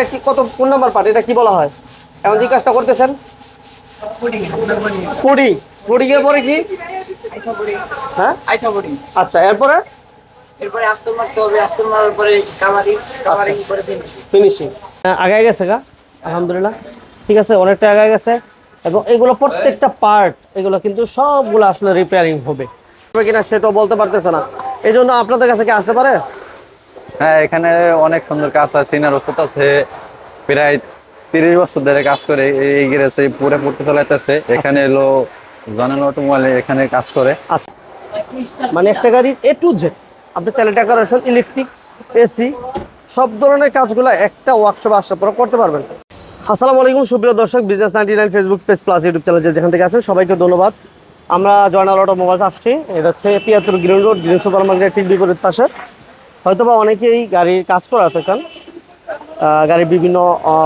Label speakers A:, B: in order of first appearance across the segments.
A: এটা কি কত কোন নাম্বার পার্ট এটা কি বলা হয়? এখন যে কাজটা করতেছেন? পুডিং। পুডিং এর পরে কি? হ্যাঁ? আচ্ছা এরপরে?
B: এরপরে আস্তর মারতে হবে আস্তর মারার পরে কাভারিং কাভারিং করে ফিনিশিং
A: আগায় গেছে গা? আলহামদুলিল্লাহ। ঠিক আছে অনেকটা আগায় গেছে। এবং এগুলো প্রত্যেকটা পার্ট এগুলো কিন্তু সবগুলো আসলে রিপেয়ারিং হবে। হবে কিনা সেটাও বলতে পারতেছে না। এই জন্য আপনাদের কাছে কি আসতে পারে?
C: হ্যাঁ এখানে অনেক সুন্দর কাজ আছে সিনার ওস্তাদ আছে প্রায় তিরিশ বছর ধরে কাজ করে এই গেরেছে পুরে পড়তে চালাইতেছে। এখানে এলো জনাল অটোমোবাইল এখানে কাজ করে।
A: আচ্ছা। মানে একটা গাড়ির এ টু জেড আপনি চাইলে ডেকোরেশন ইলেকট্রিক এসি সব ধরনের কাজগুলো একটা ওয়ার্কশপ আসার পর করতে পারবেন। আসসালামু আলাইকুম সুপ্রিয় দর্শক business ninety nine Facebook page plus YouTube channel যেখান থেকে আছেন সবাইকে ধন্যবাদ। আমরা জয়নাল অটোমোবাইলস আসছি এটা হচ্ছে তিয়াত্তর গ্রিন রোড গ্রিন সুপার মার্কেটের ঠিক বিপরীত পাশে হয়তোবা অনেকেই গাড়ির কাজ করাতে চান গাড়ির বিভিন্ন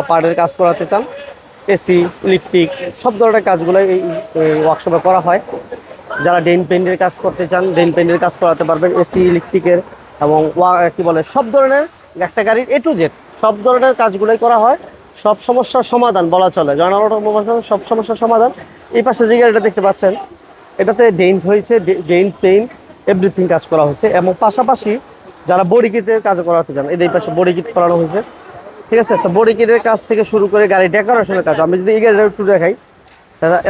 A: পার্টের কাজ করাতে চান, এসি, ইলেকট্রিক, সব ধরনের কাজগুলো এই ওয়ার্কশপে করা হয়। যারা ডেন পেন্টের কাজ করতে চান ডেন পেন্টের কাজ করাতে পারবেন, এসি, ইলেকট্রিকের এবং কি বলে, সব ধরনের, একটা গাড়ির এ টু জেড সব ধরনের কাজগুলোই করা হয়। সব সমস্যার সমাধান বলা চলে, জয়নাল সব সমস্যার সমাধান। এই পাশে যে গাড়িটা দেখতে পাচ্ছেন, এটাতে ডেন্ট হয়েছে ডেন্ট পেইন্ট, এভরিথিং কাজ করা হয়েছে এবং পাশাপাশি যারা বডি কিটের কাজ করাতে চান, এই পাশে বডি কিট করানো হয়েছে। ঠিক আছে? তো বডি কিটের কাজ থেকে শুরু করে গাড়ি ডেকোরেশনের কাজ, আমি যদি এই গাড়িটা একটু দেখাই।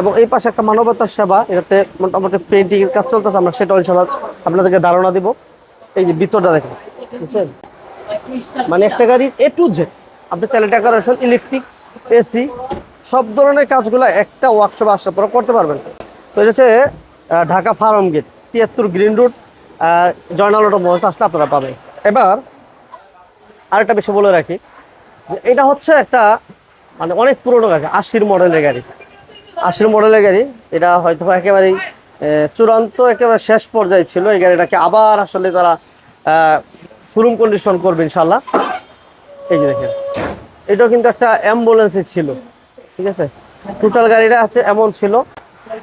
A: এবং এই পাশে একটা মানবতার সেবা, এটাতে মোটামুটি পেন্টিং এর কাজ চলতেছে, আমরা সেটা ইনশাল্লাহ আপনাদেরকে ধারণা দিব। এই যে ভিতরটা দেখেন, বুঝছেন? মানে একটা গাড়ির এ টু জেড আপনি চাইলে ডেকোরেশন ইলেকট্রিক এসি সব ধরনের কাজগুলো একটা ওয়ার্কশপে আসার পর করতে পারবেন। তো এটা হচ্ছে ঢাকা ফার্ম গেট তিয়াত্তর গ্রিন রোড জয়নাল অটোমোবাইলস আসলে আপনারা পাবেন। এবার আরেকটা বিষয় বলে রাখি এটা হচ্ছে একটা মানে অনেক পুরনো গাড়ি, আশির মডেলের গাড়ি। আশির মডেলের গাড়ি, এটা হয়তো একেবারেই চূড়ান্ত, একেবারে শেষ পর্যায়ে ছিল। এই গাড়িটাকে আবার আসলে তারা শোরুম কন্ডিশন করবে ইনশাল্লাহ এই যে দেখেন, এটাও কিন্তু একটা অ্যাম্বুলেন্সই ছিল, ঠিক আছে? টোটাল গাড়িটা আছে এমন ছিল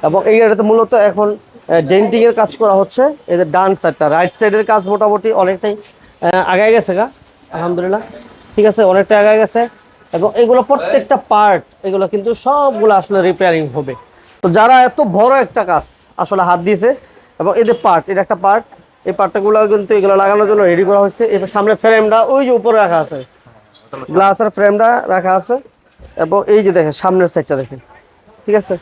A: এবং এই গাড়িতে মূলত এখন ডেন্টিং এর কাজ করা হচ্ছে। এদের ডান সাইডটা রাইট সাইডের কাজ মোটামুটি অনেকটাই আগায় গেছে গা, আলহামদুলিল্লাহ। ঠিক আছে, অনেকটা আগায় গেছে। এবং এগুলো প্রত্যেকটা পার্ট এগুলো কিন্তু সবগুলো আসলে রিপেয়ারিং হবে। তো যারা এত বড় একটা কাজ আসলে হাত দিয়েছে, এবং এদের পার্ট এটা একটা পার্ট এই পার্টগুলো কিন্তু এগুলো লাগানোর জন্য রেডি করা হয়েছে। এবার সামনে ফ্রেমটা ওই যে উপরে রাখা আছে। গ্লাসের ফ্রেমটা রাখা আছে। এবং এই যে দেখেন, সামনের সাইডটা দেখেন। ঠিক আছে?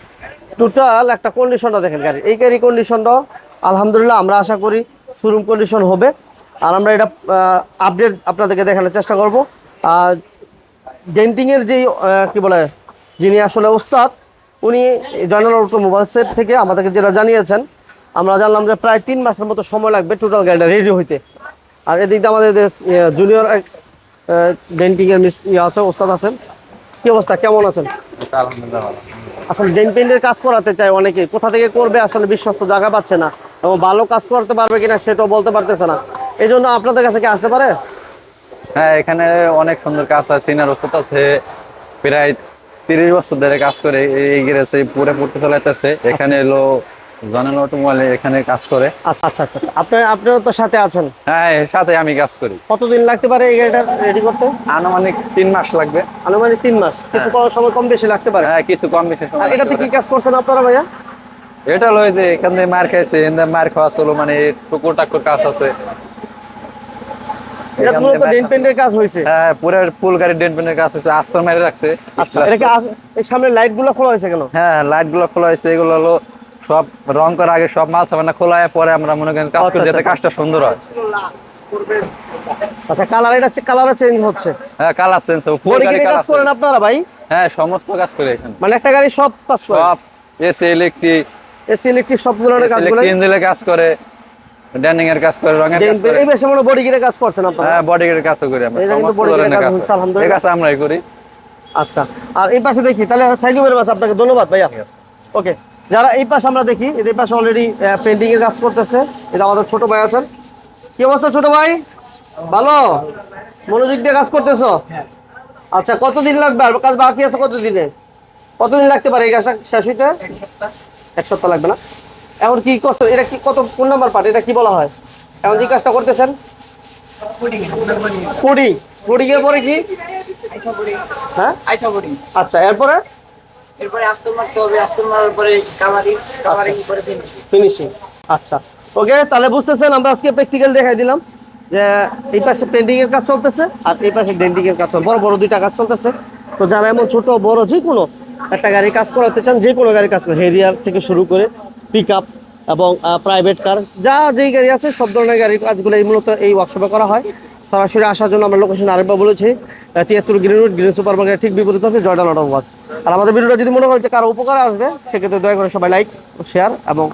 A: টোটাল একটা কন্ডিশনটা দেখেন গাড়ি। এই গাড়ি কন্ডিশনটা আলহামদুলিল্লাহ আমরা আশা করি শোরুম কন্ডিশন হবে। আর আমরা এটা আপডেট আপনাদেরকে দেখানোর চেষ্টা করব। আর ডেন্টিংয়ের যেই কি বলে, যিনি আসলে ওস্তাদ, উনি জয়নাল অটোমোবাইলসের থেকে আমাদেরকে যেটা জানিয়েছেন, আমরা জানলাম যে প্রায় তিন মাসের মতো সময় লাগবে টোটাল গাড়িটা রেডি হইতে। আর এদিক দিয়ে আমাদের জুনিয়র ডেন্টিংয়ের মিস আছে, ওস্তাদ আছেন। কি অবস্থা? কেমন আছেন?
C: আলহামদুলিল্লাহ
A: আসলে ডেন পেন্টের কাজ করাতে চায় অনেকে। কোথা থেকে করবে আসলে বিশ্বস্ত জায়গা পাচ্ছে না। এবং ভালো কাজ করতে পারবে কিনা সেটাও বলতে পারতেছে না। এই জন্য আপনাদের কাছে কি আসতে পারে?
C: হ্যাঁ এখানে অনেক সুন্দর কাজ আছে, সিনার ওস্তাদ আছে। প্রায় তিরিশ বছর ধরে কাজ করে, এই গেছে পুরে পড়তে চালাইতেছে। এখানে এলো জনাল অটোমোবাইল এখানে কাজ করে।
A: আচ্ছা আচ্ছা আচ্ছা। আপনি আপনারা তো সাথে আছেন?
C: হ্যাঁ সাথে আমি কাজ করি।
A: কতদিন লাগতে পারে এই গাড়িটা রেডি করতে?
C: আনুমানিক তিন মাস লাগবে।
A: আনুমানিক তিন মাস। কিছু সময় কম বেশি লাগতে পারে?
C: হ্যাঁ কিছু কম বেশি সময়
A: এটাতে কি কাজ করছেন আপনারা ভাইয়া?
C: এটা লই যে এখান থেকে মার খাইছে এখান থেকে মার খাওয়া চলো মানে টুকুর টাকুর কাজ আছে।
A: এটা মূলত পেন্টের কাজ হয়েছে
C: হ্যাঁ পুরো ফুল গাড়ি কাজ আস্তর মেরে রাখছে।
A: আচ্ছা এটা কি সামনে লাইটগুলো খোলা হয়েছে কেন?
C: হ্যাঁ লাইটগুলো খোলা হয়েছে এগুলো হলো সব রং করার আগে সব মাল সাবানা খোলা পরে আমরা মনে করেন কাজ করি
A: আচ্ছা,
C: যাতে
A: আচ্ছা।
C: কাজটা সুন্দর হয়।
A: আচ্ছা কালার এটা কালারও চেঞ্জ হচ্ছে?
C: হ্যাঁ কালার
A: বডি
C: গাড়ি
A: কাজ করেন আপনারা ভাই?
C: হ্যাঁ সমস্ত কাজ করি এখানে।
A: মানে একটা গাড়ি সব কাজ করে?
C: সব এসি ইলেকট্রিক
A: এসি ইলেকট্রিক সব ধরনের কাজগুলো
C: ইঞ্জিনের কাজ করে ড্যান্ডিং এর কাজ করে রঙের কাজ করে।
A: এই বেশি মনে বডি কিনে কাজ করছেন আপনারা?
C: হ্যাঁ বডি এর কাজও করি আমরা সমস্ত ধরনের
A: কাজ
C: কাজ
A: আলহামদুলিল্লাহ।
C: এই কাজ আমরাই করি।
A: আচ্ছা আর এই পাশে দেখি তাহলে মাচ আপনাকে ধন্যবাদ ভাইয়া। ওকে যারা এই পাশে আমরা দেখি এই পাশে অলরেডি পেন্টিং এর কাজ করতেছে এটা আমাদের ছোট ভাই আছেন। কি অবস্থা ছোট ভাই? ভালো? মনোযোগ দিয়ে কাজ করতেছো? আচ্ছা কতদিন লাগবে? আর কাজ বাকি আছে কতদিনে? কতদিন লাগতে পারে এই কাজটা শেষ হইতে? এক সপ্তাহ। লাগবে না? এখন কি করছ এটা কি কত কোন নাম্বার পার্ট এটা কি বলা হয়? এখন যে কাজটা করতেছেন? পুডিং পুডিং এর পরে কি? হ্যাঁ? আচ্ছা এরপরে?
B: এরপরে আস্তর মারতে হবে আস্তর মারার পরে কালারিং কালারিং করে
A: ফিনিশিং আচ্ছা। ওকে তাহলে বুঝতেছেন আমরা আজকে প্র্যাকটিক্যাল দেখাই দিলাম যে এই পাশে পেন্টিং এর কাজ চলতেছে আর এই পাশে ডেন্টিং এর কাজ চলছে বড় বড় দুইটা কাজ চলতেছে। তো যারা এমন ছোট বড় যে কোনো একটা গাড়ি কাজ করাতে চান যে কোনো গাড়ি কাজ করে হেরিয়ার থেকে শুরু করে পিক আপ এবং প্রাইভেট কার যা যেই গাড়ি আছে সব ধরনের গাড়ির কাজগুলো এই মূলত এই ওয়ার্কশপে করা হয়। সরাসরি আসার জন্য আমরা লোকেশন আরেকবার বলেছি তিয়াত্তর green road green super market ঠিক বিপরীত আছে জয়ডান অটোমোবাইল আর আমাদের ভিডিওটা যদি মনে হয় যে কারও উপকার আসবে, সেক্ষেত্রে দয়া করে সবাই লাইক শেয়ার এবং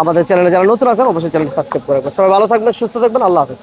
A: আমাদের চ্যানেলে যারা নতুন আছেন, অবশ্যই চ্যানেল সাবস্ক্রাইব করে সবাই ভালো থাকবেন, সুস্থ থাকবেন, আল্লাহ হাফেজ।